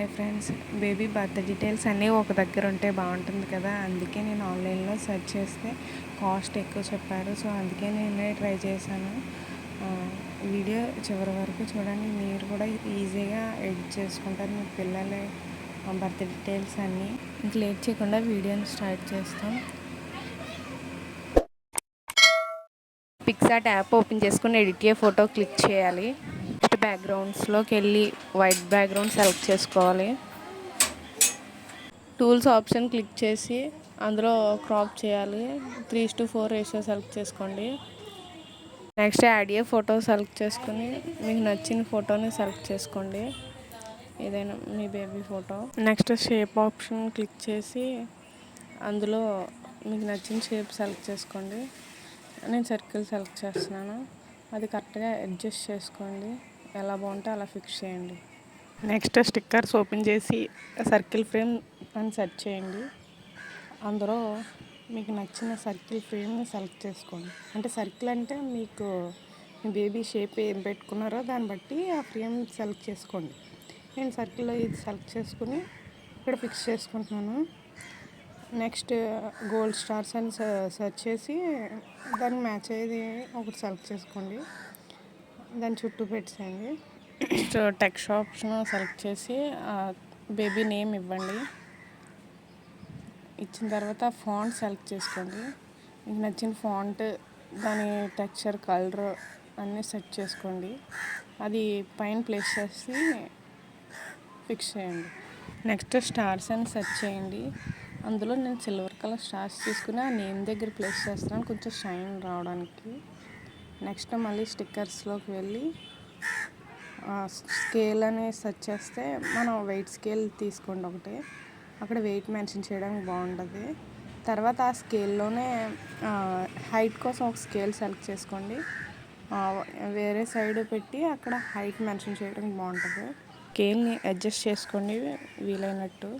Hi friends. Baby birth details అన్నీ ఒక దగ్గర ఉంటే బాగుంటుంది కదా. అందుకే నేను ఆన్లైన్లో సెర్చ్ చేస్తే కాస్ట్ ఎక్కువ చెప్పారు. సో అందుకే నేనే ట్రై చేశాను. వీడియో చివరి వరకు చూడండి. మీరు కూడా ఈజీగా ఎడిట్ చేసుకుంటారు. మీ పిల్లల బర్త్ డీటెయిల్స్ అన్నీ. ఇంక లేట్ చేయకుండా వీడియోని స్టార్ట్ చేస్తాం. పిక్సాట్ యాప్ ఓపెన్ చేసుకుని ఎడిట్ ఫోటో క్లిక్ చేయాలి. బ్యాక్గ్రౌండ్స్లోకి వెళ్ళి వైట్ బ్యాక్గ్రౌండ్ సెలెక్ట్ చేసుకోవాలి. టూల్స్ ఆప్షన్ క్లిక్ చేసి అందులో క్రాప్ చేయాలి. Three to four ratio select చేసుకోండి. Next add a photo select చేసుకుని మీకు నచ్చిన ఫోటోని సెలెక్ట్ చేసుకోండి. ఏదైనా మీ baby photo next shape option click చేసి అందులో మీకు నచ్చిన షేప్ సెలెక్ట్ చేసుకోండి. నేను సర్కిల్ సెలెక్ట్ చేస్తున్నాను. అది కరెక్ట్గా అడ్జస్ట్ చేసుకోండి. ఎలా బాగుంటే అలా ఫిక్స్ చేయండి. నెక్స్ట్ స్టిక్కర్స్ ఓపెన్ చేసి సర్కిల్ ఫ్రేమ్ అని సెర్చ్ చేయండి. అందులో మీకు నచ్చిన సర్కిల్ ఫ్రేమ్ని సెలెక్ట్ చేసుకోండి. అంటే సర్కిల్ అంటే మీకు మీ బేబీ షేప్ ఏం పెట్టుకున్నారో దాన్ని బట్టి ఆ ఫ్రేమ్ సెలెక్ట్ చేసుకోండి. నేను సర్కిల్లో ఇది సెలెక్ట్ చేసుకుని ఇక్కడ ఫిక్స్ చేసుకుంటున్నాను. నెక్స్ట్ గోల్డ్ స్టార్స్ అని సెర్చ్ చేసి దానికి మ్యాచ్ అయ్యేది ఒకటి సెలెక్ట్ చేసుకోండి. దాని చుట్టూ పెట్టేయండి నెక్స్ట్ టెక్స్ట్ ఆప్షన్ సెలెక్ట్ చేసి బేబీ నేమ్ ఇవ్వండి. ఇచ్చిన తర్వాత ఫాంట్ సెలెక్ట్ చేసుకోండి. మీకు నచ్చిన ఫాంట్ దాని టెక్స్చర్ కలర్ అన్నీ సెట్ చేసుకోండి. అది పైన ప్లేస్ చేసి ఫిక్స్ చేయండి. నెక్స్ట్ స్టార్స్ అని సెట్ చేయండి. అందులో నేను సిల్వర్ కలర్ స్టార్స్ తీసుకుని ఆ నేమ్ దగ్గర ప్లేస్ చేస్తున్నాను. కొంచెం షైన్ రావడానికి. నెక్స్ట్ మళ్ళీ స్టిక్కర్స్లోకి వెళ్ళి స్కేల్ అని సెర్చ్ చేస్తే మనం వెయిట్ స్కేల్ తీసుకోండి ఒకటి. అక్కడ వెయిట్ మెన్షన్ చేయడానికి బాగుంటుంది. తర్వాత ఆ స్కేల్లోనే హైట్ కోసం ఒక స్కేల్ సెలెక్ట్ చేసుకోండి. వేరే సైడ్ పెట్టి అక్కడ హైట్ మెన్షన్ చేయడానికి బాగుంటుంది. స్కేల్ని అడ్జస్ట్ చేసుకోండి వీలైనట్టు.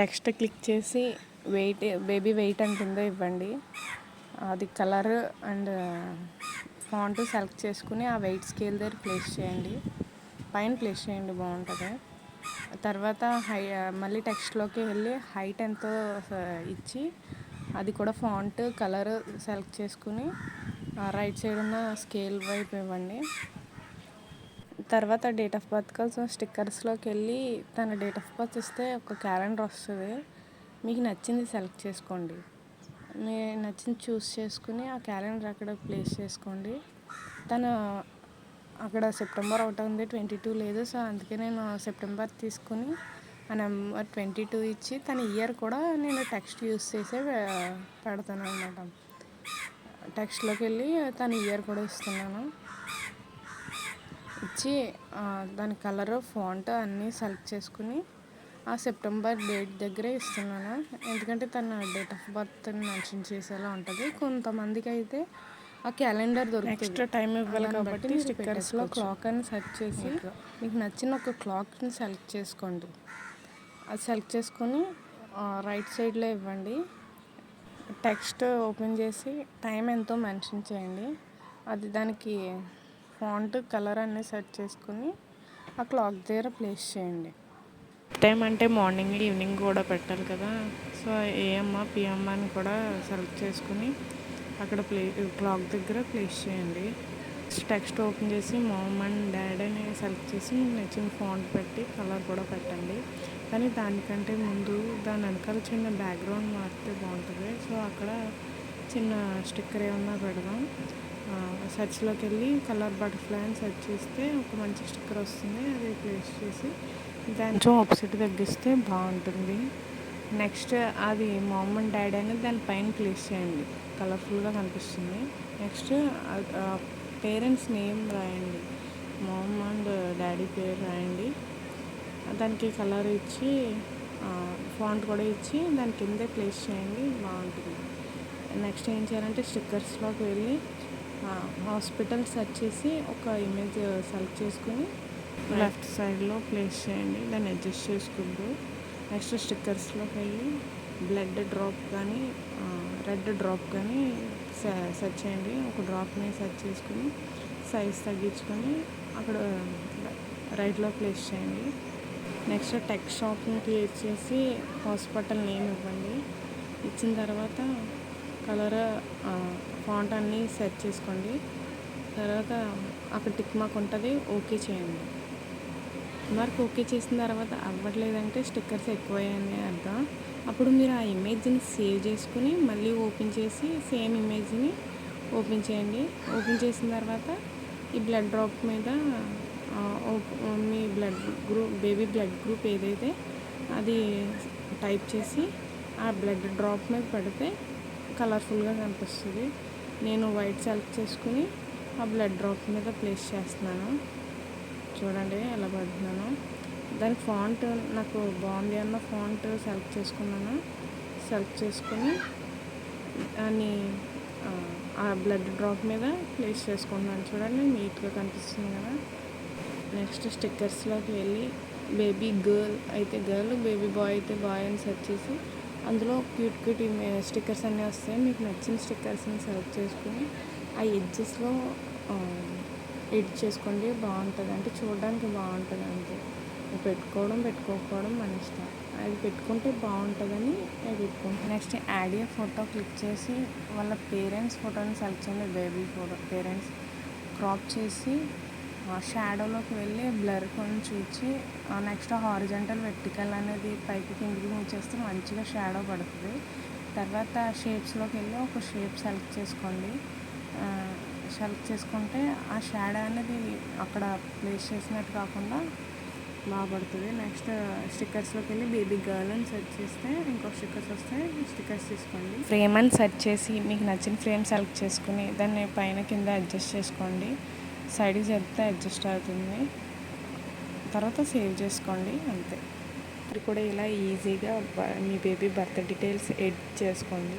టెక్స్ట్ క్లిక్ చేసి వెయిట్ బేబీ వెయిట్ అంటుందో ఇవ్వండి. అది కలర్ అండ్ ఫాంట్ సెలెక్ట్ చేసుకుని ఆ వెయిట్ స్కేల్ దగ్గర ప్లేస్ చేయండి. పైన ప్లేస్ చేయండి బాగుంటుంది. తర్వాత హై మళ్ళీ టెక్స్ట్లోకి వెళ్ళి హైట్ ఎంతో ఇచ్చి అది కూడా ఫాంట్ కలర్ సెలెక్ట్ చేసుకుని రైట్ సైడ్ ఉన్న స్కేల్ వైపు ఇవ్వండి. తర్వాత డేట్ ఆఫ్ బర్త్ కోసం స్టిక్కర్స్లోకి వెళ్ళి తన డేట్ ఆఫ్ బర్త్ ఇస్తే ఒక క్యాలెండర్ వస్తుంది. మీకు నచ్చింది సెలెక్ట్ చేసుకోండి. నేను నచ్చింది చూస్ చేసుకుని ఆ క్యాలెండర్ అక్కడ ప్లేస్ చేసుకోండి. తను అక్కడ సెప్టెంబర్ ఒకటి ఉంది ట్వంటీ టూ లేదు సో అందుకే నేను సెప్టెంబర్ తీసుకుని ఆ నెంబర్ ట్వంటీ టూ ఇచ్చి తన ఇయర్ కూడా నేను టెక్స్ట్ యూస్ చేసే పెడతాను అనమాట టెక్స్ట్లోకి వెళ్ళి తన ఇయర్ కూడా ఇస్తున్నాను. ఇచ్చి దాని కలర్ ఫాంట్ అన్నీ సెలెక్ట్ చేసుకుని ఆ సెప్టెంబర్ డేట్ దగ్గరే ఇస్తున్నాను. ఎందుకంటే తన డేట్ ఆఫ్ బర్త్ మెన్షన్ చేసేలా ఉంటుంది. కొంతమందికి అయితే ఆ క్యాలెండర్ దొరుకుతుంది. నెక్స్ట్ టైం ఇవ్వాలి కాబట్టి స్టిక్కర్స్లో క్లాక్ అని సెర్చ్ చేసి మీకు నచ్చిన ఒక క్లాక్ని సెలెక్ట్ చేసుకోండి. అది సెలెక్ట్ చేసుకొని రైట్ సైడ్లో ఇవ్వండి. టెక్స్ట్ ఓపెన్ చేసి టైం ఎంతో మెన్షన్ చేయండి. అది దానికి ఫాంట్ కలర్ అన్నీ సెట్ చేసుకుని ఆ క్లాక్ దగ్గర ప్లేస్ చేయండి. టైం అంటే మార్నింగ్ ఈవినింగ్ కూడా పెట్టాలి కదా. సో ఏఎమ్మా పిఎమ్మా అని కూడా సెలెక్ట్ చేసుకుని అక్కడ ప్లే క్లాక్ దగ్గర ప్లేస్ చేయండి. టెక్స్ట్ ఓపెన్ చేసి మామ్ అండ్ డాడ్ అని సెలెక్ట్ చేసి నచ్చిన ఫాంట్ పెట్టి కలర్ కూడా పెట్టండి. కానీ దానికంటే ముందు దాని వెనకాల చిన్న బ్యాక్గ్రౌండ్ మారితే బాగుంటుంది. సో అక్కడ చిన్న స్టిక్కర్ ఏమన్నా పెడదాం. సెర్చ్లోకి వెళ్ళి కలర్ బటర్ఫ్లై అని సెర్చ్ చేస్తే ఒక మంచి స్టిక్కర్ వస్తుంది. అది ప్లేస్ చేసి కొంచెం ఆపోజిట్ తగ్గిస్తే బాగుంటుంది. నెక్స్ట్ అది మామ్ అండ్ డాడీ అనేది దానిపైన ప్లేస్ చేయండి. కలర్ఫుల్గా కనిపిస్తుంది. నెక్స్ట్ పేరెంట్స్ నేమ్ రాయండి. మామ్ అండ్ డాడీ పేరు రాయండి. దానికి కలర్ ఇచ్చి ఫాంట్ కూడా ఇచ్చి దాని కిందే ప్లేస్ చేయండి. బాగుంటుంది. నెక్స్ట్ ఏం చేయాలంటే స్టిక్కర్స్లోకి వెళ్ళి హాస్పిటల్ సెర్చ్ చేసి ఒక ఇమేజ్ సెలెక్ట్ చేసుకుని లెఫ్ట్ సైడ్లో ప్లేస్ చేయండి దాన్ని అడ్జస్ట్ చేసుకుంటూ. నెక్స్ట్ స్టిక్కర్స్లోకి వెళ్ళి బ్లడ్ డ్రాప్ కానీ రెడ్ డ్రాప్ కానీ సెట్ చేయండి. ఒక డ్రాప్ని సెట్ చేసుకుని సైజ్ తగ్గించుకొని అక్కడ రైట్లో ప్లేస్ చేయండి. నెక్స్ట్ టెక్ షాప్ని క్రియేట్ చేసి హాస్పిటల్ నేమ్ ఇవ్వండి. ఇచ్చిన తర్వాత కలర్ ఫాంట్ అన్నీ సెట్ చేసుకోండి. తర్వాత అక్కడ టిక్ మాకు ఉంటుంది ఓకే చేయండి. మార్క్ ఓకే చేసిన తర్వాత అవ్వట్లేదంటే స్టిక్కర్స్ ఎక్కువయ్యాయని అర్థం. అప్పుడు మీరు ఆ ఇమేజ్ని సేవ్ చేసుకుని మళ్ళీ ఓపెన్ చేసి సేమ్ ఇమేజ్ని ఓపెన్ చేయండి. ఓపెన్ చేసిన తర్వాత ఈ బ్లడ్ డ్రాప్ మీద ఓప్- మీ blood group baby blood group ఏదైతే అది టైప్ చేసి ఆ బ్లడ్ డ్రాప్ మీద పడితే కలర్ఫుల్గా కనిపిస్తుంది. నేను వైట్ సెలెక్ట్ చేసుకుని ఆ బ్లడ్ డ్రాప్ మీద ప్లేస్ చేస్తున్నాను. చూడండి ఎలా పడుతున్నాను. దాని ఫాంట్ నాకు బాగుంది అన్న ఫాంట్ సెలెక్ట్ చేసుకున్నాను. సెలెక్ట్ చేసుకుని దాన్ని ఆ, ఆ బ్లడ్ డ్రాప్ మీద ప్లేస్ చేసుకుంటున్నాను. చూడండి నీట్గా కనిపిస్తుంది కదా. నెక్స్ట్ స్టిక్కర్స్లోకి వెళ్ళి బేబీ గర్ల్ అయితే గర్ల్ బేబీ బాయ్ అయితే బాయ్ అని సెర్చ్ చేసి అందులో క్యూట్ క్యూట్ స్టిక్కర్స్ అన్నీ వస్తాయి. మీకు నచ్చిన స్టిక్కర్స్ని సెలెక్ట్ చేసుకుని ఆ ఎడ్జెస్లో ఎడిట్ చేసుకోండి బాగుంటుంది అంటే చూడడానికి బాగుంటుంది అంతే పెట్టుకోవడం పెట్టుకోకపోవడం మన ఇష్టం. అది పెట్టుకుంటే బాగుంటుందని అది పెట్టుకుంటాను. Next add a photo click చేసి వాళ్ళ పేరెంట్స్ ఫోటోని సెలెక్ట్ చేయండి బేబీ ఫోటో పేరెంట్స్. క్రాప్ చేసి షాడోలోకి వెళ్ళి బ్లర్ కొన్ని చూచి నెక్స్ట్ హారిజంటల్ వెర్టికల్ అనేది పైకి కిందికి మూవ్ చేస్తే మంచిగా షాడో పడుతుంది. తర్వాత షేప్స్లోకి వెళ్ళి ఒక షేప్ సెలెక్ట్ చేసుకోండి. సెలెక్ట్ చేసుకుంటే ఆ షాడో అనేది అక్కడ ప్లేస్ చేసినట్టు కాకుండా బాగా పడుతుంది నెక్స్ట్ స్టిక్కర్స్లోకి వెళ్ళి బేబీ గర్ల్ అని సెర్చ్ చేస్తే ఇంకో స్టిక్కర్స్ వస్తే స్టిక్కర్స్ తీసుకోండి. ఫ్రేమ్ అని సెర్చ్ చేసి మీకు నచ్చిన ఫ్రేమ్ సెలెక్ట్ చేసుకుని దాన్ని పైన కింద అడ్జస్ట్ చేసుకోండి. సైడ్కి చెప్తే అడ్జస్ట్ అవుతుంది. తర్వాత సేవ్ చేసుకోండి అంతే. మీరు కూడా ఇలా ఈజీగా మీ బేబీ బర్త్ డీటెయిల్స్ ఎడిట్ చేసుకోండి.